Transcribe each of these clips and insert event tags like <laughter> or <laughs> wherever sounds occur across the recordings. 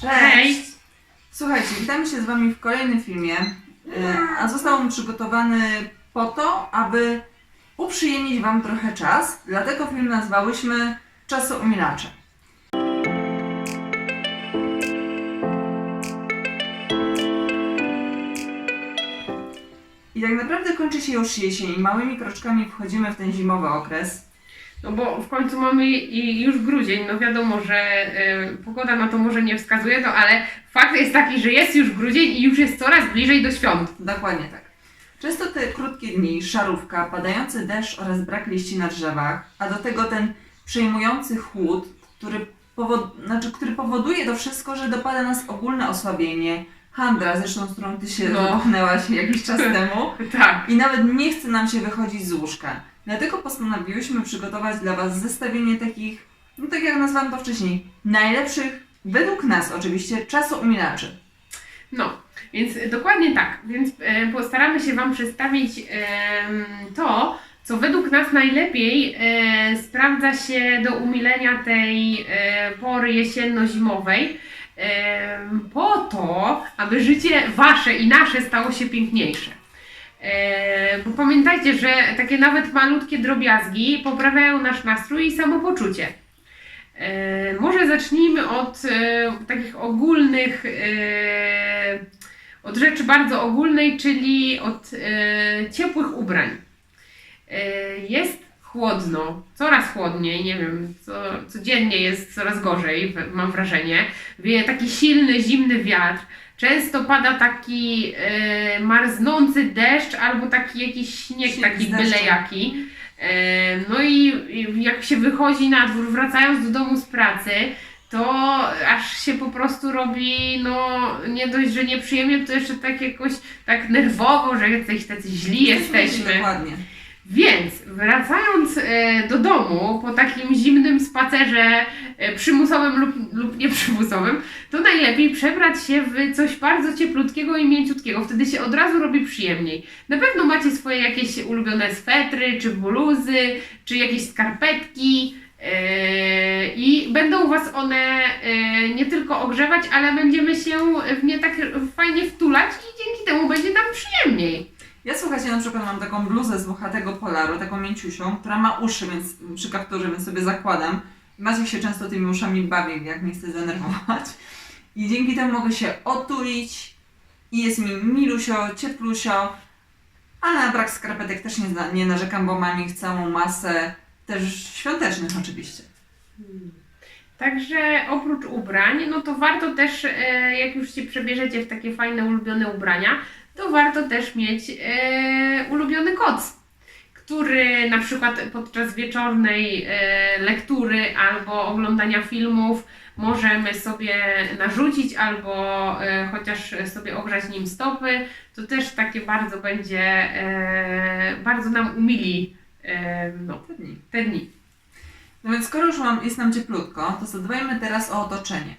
Cześć! Słuchajcie, witamy się z Wami w kolejnym filmie, e, a został on przygotowany po to, aby uprzyjemnić Wam trochę czas, dlatego film nazwałyśmy Czasoumilacze. I tak naprawdę kończy się już jesień i małymi kroczkami wchodzimy w ten zimowy okres. No bo w końcu mamy i już grudzień, no wiadomo, że y, pogoda na to może nie wskazuje, no ale fakt jest taki, że jest już grudzień i już jest coraz bliżej do świąt. Dokładnie tak. Często te krótkie dni, szarówka, padający deszcz oraz brak liści na drzewach, a do tego ten przejmujący chłód, który, powod... znaczy, który powoduje to wszystko, że dopada nas ogólne osłabienie, handra, zresztą z którą ty się No. dotknęłaś jakiś czas <laughs> temu, Tak. i nawet nie chce nam się wychodzić z łóżka. Dlatego postanowiłyśmy przygotować dla Was zestawienie takich, no tak jak nazwałam to wcześniej, najlepszych, według nas oczywiście, czasoumilaczy. No, więc dokładnie tak. Więc e, postaramy się Wam przedstawić em, to, co według nas najlepiej e, sprawdza się do umilenia tej e, pory jesienno-zimowej. em, po to, aby życie Wasze i nasze stało się piękniejsze. E, bo pamiętajcie, że takie nawet malutkie drobiazgi poprawiają nasz nastrój i samopoczucie. E, może zacznijmy od e, takich ogólnych, od rzeczy bardzo ogólnej, czyli od ciepłych ubrań. Jest chłodno, coraz chłodniej, nie wiem, co, codziennie jest coraz gorzej, mam wrażenie. Wieje taki silny, zimny wiatr. Często pada taki e, marznący deszcz albo taki jakiś śnieg, Śnieg taki byle jaki. E, No i i jak się wychodzi na dwór, wracając do domu z pracy, to aż się po prostu robi, no nie dość, że nieprzyjemnie, to jeszcze tak jakoś tak nerwowo, że jesteś tacy źli jesteśmy. Dokładnie. Więc wracając e, do domu po takim zimnym spacerze e, przymusowym lub, lub nieprzymusowym, to najlepiej przebrać się w coś bardzo cieplutkiego i mięciutkiego. Wtedy się od razu robi przyjemniej. Na pewno macie swoje jakieś ulubione swetry, czy bluzy, czy jakieś skarpetki. e, I będą Was one nie tylko ogrzewać, ale będziemy się w nie tak fajnie wtulać i dzięki temu będzie nam przyjemniej. Ja słuchajcie, na przykład mam taką bluzę z włochatego polaru, taką mięciusią, która ma uszy, więc przy kapturze, więc sobie zakładam. Maciek się często tymi uszami bawi, jak nie chce zdenerwować. I dzięki temu mogę się otulić i jest mi milusio, cieplusio, ale na brak skarpetek też nie, nie narzekam, bo mam ich całą masę, też świątecznych oczywiście. Także oprócz ubrań, no to warto też, e, jak już się przebierzecie w takie fajne, ulubione ubrania, to warto też mieć e, ulubiony koc, który na przykład podczas wieczornej e, lektury albo oglądania filmów możemy sobie narzucić albo e, chociaż sobie ogrzać nim stopy. To też takie bardzo będzie, e, bardzo nam umili e, no, Te dni. te dni. No więc skoro już mam, jest nam cieplutko, to zadbajmy teraz o otoczenie.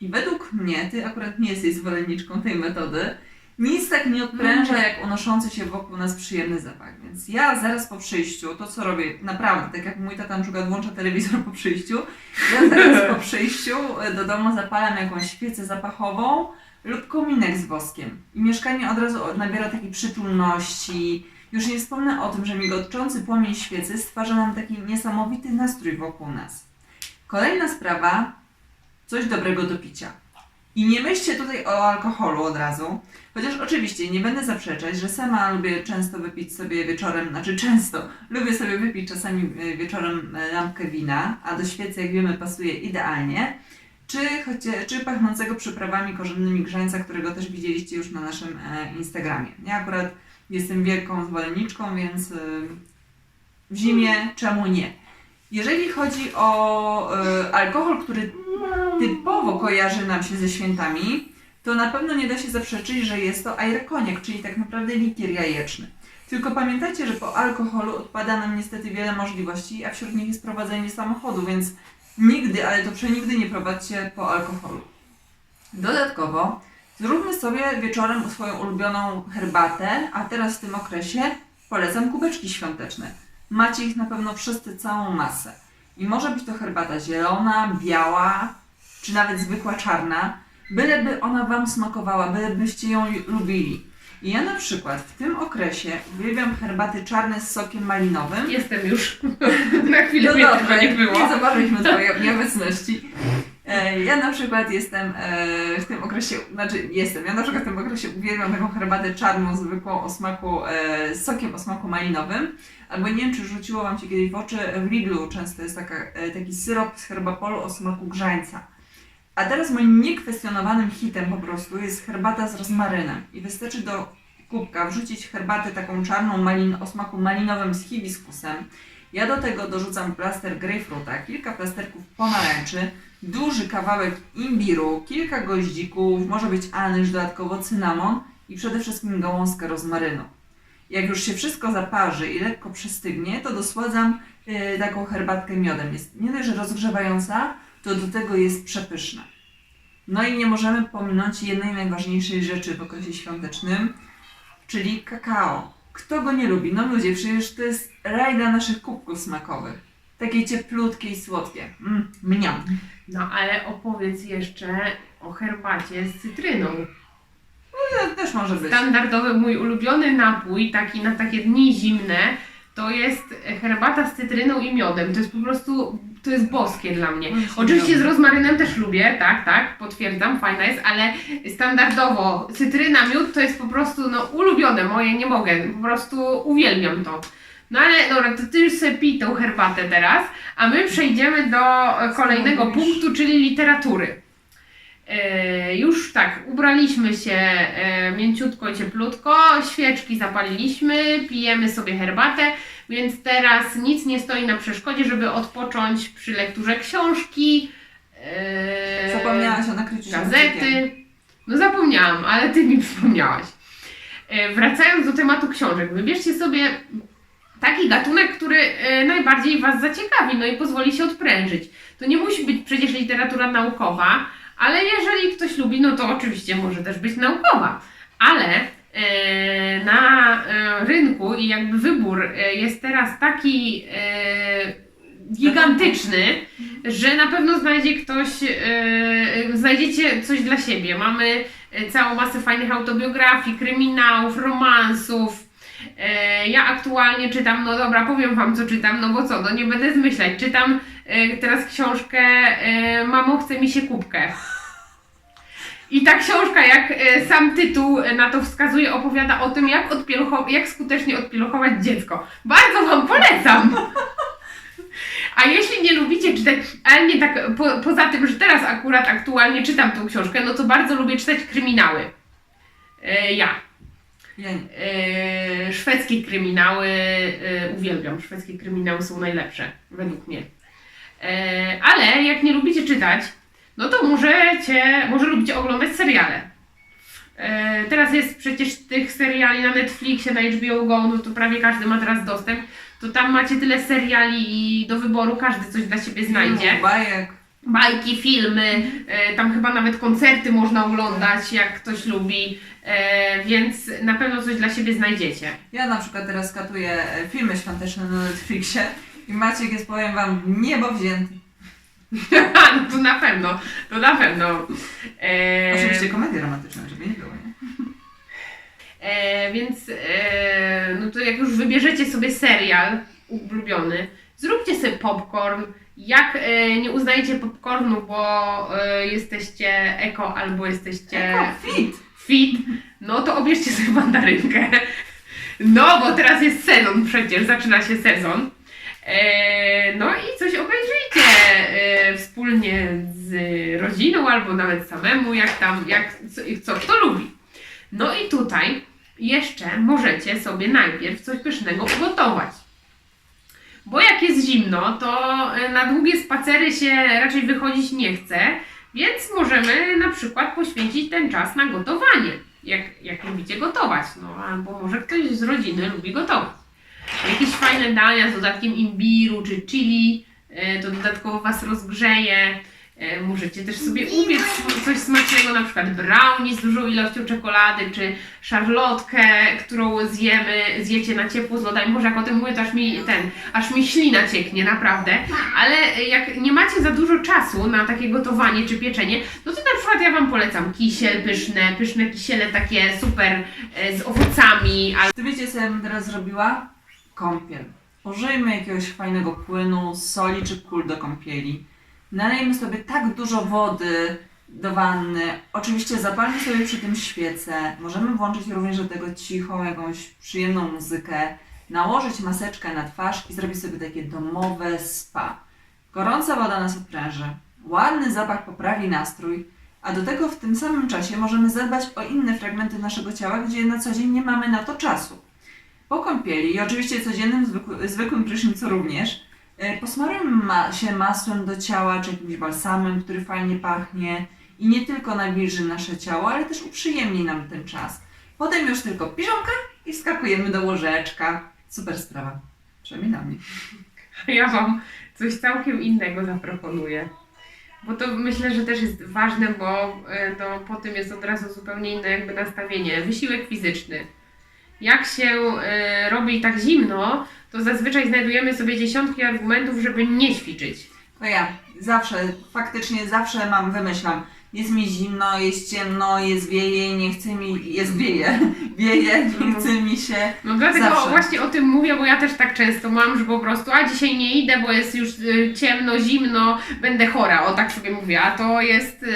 I według mnie, ty akurat nie jesteś zwolenniczką tej metody, nic tak nie odpręża jak unoszący się wokół nas przyjemny zapach. Więc ja zaraz po przyjściu, to co robię, naprawdę, tak jak mój tata na przykład włącza telewizor po przyjściu, ja zaraz po <laughs> przyjściu e, do domu zapalam jakąś świecę zapachową lub kominek z woskiem. I mieszkanie od razu nabiera takiej przytulności. Już nie wspomnę o tym, że migoczący płomień świecy stwarza nam taki niesamowity nastrój wokół nas. Kolejna sprawa, coś dobrego do picia. I nie myślcie tutaj o alkoholu od razu, chociaż oczywiście nie będę zaprzeczać, że sama lubię często wypić sobie wieczorem, znaczy często, lubię sobie wypić czasami e, wieczorem e, lampkę wina, a do świecy, jak wiemy, pasuje idealnie, czy, chocie, czy pachnącego przyprawami korzennymi grzańca, którego też widzieliście już na naszym e, Instagramie. Ja akurat jestem wielką zwolenniczką, więc y, w zimie czemu nie? Jeżeli chodzi o y, alkohol, który typowo kojarzy nam się ze świętami, to na pewno nie da się zaprzeczyć, że jest to aerokoniak, czyli tak naprawdę likier jajeczny. Tylko pamiętajcie, że po alkoholu odpada nam niestety wiele możliwości, a wśród nich jest prowadzenie samochodu, więc nigdy, ale to przenigdy nie prowadźcie po alkoholu. Dodatkowo Zróbmy sobie wieczorem swoją ulubioną herbatę, a teraz w tym okresie polecam kubeczki świąteczne. Macie ich na pewno wszyscy całą masę. I może być to herbata zielona, biała, czy nawet zwykła czarna. byleby ona Wam smakowała, bylebyście ją lubili. I ja na przykład w tym okresie uwielbiam herbaty czarne z sokiem malinowym. Jestem już. <laughs> Na chwilę No mnie dobrze, nie było. nie zobaczyliśmy Twojej nieobecności. E, Ja na przykład jestem e, w tym okresie, znaczy jestem, ja na przykład w tym okresie uwielbiam taką herbatę czarną, zwykłą o smaku, e, z sokiem o smaku malinowym. Albo nie wiem, czy rzuciło Wam się kiedyś w oczy, w Lidlu często jest taka, taki syrop z herbapolu o smaku grzańca. A teraz moim niekwestionowanym hitem po prostu jest herbata z rozmarynem. I wystarczy do kubka wrzucić herbatę taką czarną malin, o smaku malinowym z hibiskusem. Ja do tego dorzucam plaster grejpfruta, kilka plasterków pomarańczy, duży kawałek imbiru, kilka goździków, może być anyż, dodatkowo cynamon i przede wszystkim gałązkę rozmarynu. Jak już się wszystko zaparzy i lekko przystygnie, to dosładzam y, taką herbatkę miodem. Jest nie dość, że rozgrzewająca, to do tego jest przepyszna. No i nie możemy pominąć jednej najważniejszej rzeczy w okresie świątecznym, czyli kakao. Kto go nie lubi? No ludzie, przecież to jest raj dla naszych kubków smakowych. Takie cieplutkie i słodkie. Mm, mniam. No ale opowiedz jeszcze o herbacie z cytryną. To też może być. Standardowy mój ulubiony napój, taki na takie dni zimne, to jest herbata z cytryną i miodem. To jest po prostu, to jest boskie dla mnie. Oczywiście z rozmarynem też lubię, tak, tak, potwierdzam, fajna jest, ale standardowo cytryna, miód to jest po prostu no, ulubione moje, nie mogę, po prostu uwielbiam to. No ale dobra, to ty już sobie pij tą herbatę teraz, a my przejdziemy do kolejnego punktu, czyli literatury. E, już tak, ubraliśmy się e, mięciutko i cieplutko, świeczki zapaliliśmy, pijemy sobie herbatę, więc teraz nic nie stoi na przeszkodzie, żeby odpocząć przy lekturze książki. e, Zapomniałaś o nakryciu gazety. No zapomniałam, ale ty mi przypomniałaś. Wracając do tematu książek, wybierzcie sobie taki gatunek, który najbardziej Was zaciekawi, no i pozwoli się odprężyć. To nie musi być przecież literatura naukowa, ale jeżeli ktoś lubi, no to oczywiście może też być naukowa. Ale e, na e, rynku i jakby wybór e, jest teraz taki gigantyczny, że na pewno znajdzie ktoś, znajdziecie coś dla siebie. Mamy całą masę fajnych autobiografii, kryminałów, romansów. Ja aktualnie czytam, no dobra, powiem Wam co czytam, no bo co, no nie będę zmyślać. Czytam teraz książkę e, Mamo, chce mi się kubkę. I ta książka, jak e, sam tytuł na to wskazuje, opowiada o tym, jak, odpielucho- jak skutecznie odpieluchować dziecko. Bardzo Wam polecam! A jeśli nie lubicie czytać, ale nie tak, po, poza tym, że teraz akurat aktualnie czytam tą książkę, no to bardzo lubię czytać kryminały. E, ja. Ja. E, szwedzkie kryminały e, uwielbiam. Szwedzkie kryminały są najlepsze, według mnie. E, ale jak nie lubicie czytać, no to możecie, może lubicie oglądać seriale. E, teraz jest przecież tych seriali na Netflixie, na HBO Go, no to prawie każdy ma teraz dostęp. To tam macie tyle seriali i do wyboru każdy coś dla siebie znajdzie Filmów, Bajek. bajki, filmy, e, tam chyba nawet koncerty można oglądać, jak ktoś lubi, więc na pewno coś dla siebie znajdziecie. Ja na przykład teraz katuję filmy świąteczne na Netflixie i Maciek jest, powiem Wam, niebo wzięty. no <laughs> to na pewno, to na pewno. E, Oczywiście komedie romantyczne, żeby nie było, nie? E, więc e, no to jak już wybierzecie sobie serial ulubiony, zróbcie sobie popcorn. Jak e, nie uznajecie popcornu, bo e, jesteście eko albo jesteście Eko, fit! fit, no to obierzcie sobie mandarynkę. No, bo teraz jest sezon przecież, zaczyna się sezon. E, no i coś obejrzyjcie e, wspólnie z rodziną albo nawet samemu, jak tam, jak, co, kto lubi. No i tutaj jeszcze możecie sobie najpierw coś pysznego ugotować. Bo jak jest zimno, to e, na długie spacery się raczej wychodzić nie chce, więc możemy na przykład poświęcić ten czas na gotowanie. Jak, jak lubicie gotować, no albo może ktoś z rodziny lubi gotować. Jakieś fajne dania z dodatkiem imbiru czy chili, e, to dodatkowo Was rozgrzeje. E, Możecie też sobie upiec coś smacznego. na przykład brownie z dużą ilością czekolady, czy szarlotkę, którą zjemy, zjecie na ciepło z lodami. Może jak o tym mówię, to aż mi ten, aż mi ślina cieknie, naprawdę. Ale jak nie macie za dużo czasu na takie gotowanie czy pieczenie, no to na przykład ja Wam polecam kisiel pyszne, pyszne kisiele takie super e, z owocami, albo Ty wiecie, co ja bym teraz zrobiła? Kąpiel. Użyjmy jakiegoś fajnego płynu, soli czy kul do kąpieli. Nalejmy sobie tak dużo wody do wanny. Oczywiście zapalmy sobie przy tym świecę. Możemy włączyć również do tego cichą, jakąś przyjemną muzykę. Nałożyć maseczkę na twarz i zrobić sobie takie domowe spa. Gorąca woda nas odpręży. Ładny zapach poprawi nastrój. A do tego w tym samym czasie możemy zadbać o inne fragmenty naszego ciała, gdzie na co dzień nie mamy na to czasu. Po kąpieli i oczywiście codziennym zwykły, zwykłym prysznicu również e, posmarujmy ma się masłem do ciała czy jakimś balsamem, który fajnie pachnie i nie tylko nawilży nasze ciało, ale też uprzyjemni nam ten czas. Potem już tylko piżamka i wskakujemy do łożeczka. Super sprawa. Przynajmniej dla mnie. ja Wam coś całkiem innego zaproponuję. Bo to myślę, że też jest ważne, bo e, no, po tym jest od razu zupełnie inne jakby nastawienie. Wysiłek fizyczny. Jak się e, robi tak zimno, to zazwyczaj znajdujemy sobie dziesiątki argumentów, żeby nie ćwiczyć. To ja zawsze, faktycznie zawsze mam, wymyślam. Jest mi zimno, jest ciemno, jest wieje, nie chce mi, jest wieje, <laughs> wieje, nie chce mi się. No dlatego Zawsze. właśnie o tym mówię, bo ja też tak często mam, że po prostu, a dzisiaj nie idę, bo jest już y, ciemno, zimno, będę chora, o tak sobie mówię, a to jest y,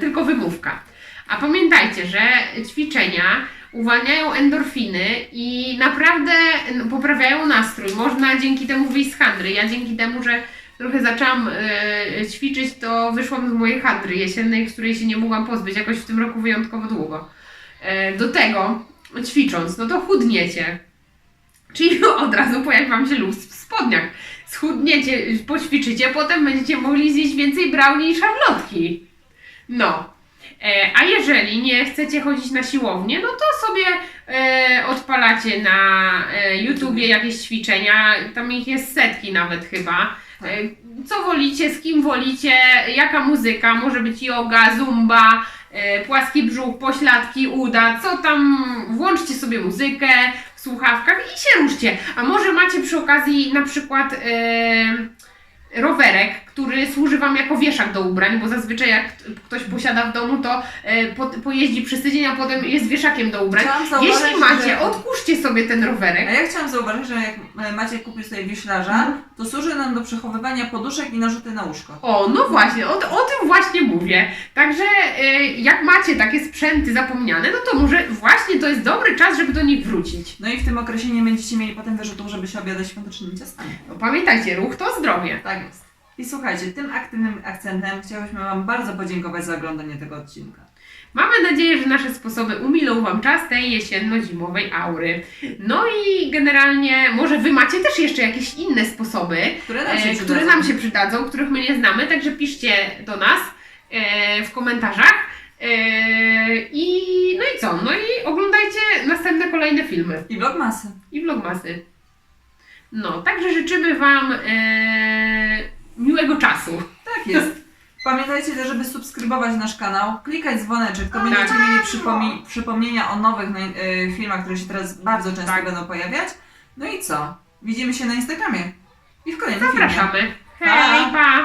tylko wymówka. A pamiętajcie, że ćwiczenia uwalniają endorfiny i naprawdę poprawiają nastrój. Można dzięki temu wyjść z handry. Ja dzięki temu, że trochę zaczęłam y, ćwiczyć, to wyszłam z mojej handry jesiennej, której się nie mogłam pozbyć jakoś w tym roku wyjątkowo długo. E, Do tego ćwicząc, no to chudniecie. Czyli <laughs> od razu pojawi Wam się luz w spodniach. Schudniecie, poćwiczycie, potem będziecie mogli zjeść więcej brownie i szarlotki. No. E, a jeżeli nie chcecie chodzić na siłownię, no to sobie e, odpalacie na e, YouTubie jakieś ćwiczenia. Tam ich jest setki nawet chyba. Co wolicie, z kim wolicie, jaka muzyka, może być yoga, zumba, płaski brzuch, pośladki, uda, co tam, włączcie sobie muzykę w słuchawkach i się ruszcie. A może macie przy okazji na przykład rowerek, który służy Wam jako wieszak do ubrań, bo zazwyczaj jak ktoś posiada w domu, to e, po, pojeździ przez tydzień, a potem jest wieszakiem do ubrań. Jeśli macie, że- odpuszczcie sobie ten A rowerek. ja chciałam zauważyć, że jak e, Maciek kupił sobie wioślarza, Mhm. to służy nam do przechowywania poduszek i narzuty na łóżko. O, no właśnie, o, o tym właśnie mówię. Także y, jak macie takie sprzęty zapomniane, no to może właśnie to jest dobry czas, żeby do nich wrócić. No i w tym okresie nie będziecie mieli potem wyrzutów, żeby się obiadać świątecznymi ciastami. No, pamiętajcie, ruch to zdrowie. Tak jest. I słuchajcie, tym aktywnym akcentem chciałyśmy Wam bardzo podziękować za oglądanie tego odcinka. Mamy nadzieję, że nasze sposoby umilą Wam czas tej jesienno-zimowej aury. No i generalnie może Wy macie też jeszcze jakieś inne sposoby, Które nam się, e, które przydadzą. nam się przydadzą, których my nie znamy, także piszcie do nas e, w komentarzach. E, I no i co? No i oglądajcie następne kolejne filmy. I vlogmasy. i vlogmasy. No, także życzymy Wam e, miłego czasu. Tak jest. Pamiętajcie też, żeby subskrybować nasz kanał, klikać dzwoneczek, to Tak. będziecie mieli przypomi- przypomnienia o nowych naj- y, filmach, które się teraz bardzo często Tak. będą pojawiać. No i co? Widzimy się na Instagramie. I w kolejnym filmie. Zapraszamy. Pa! Hej, pa!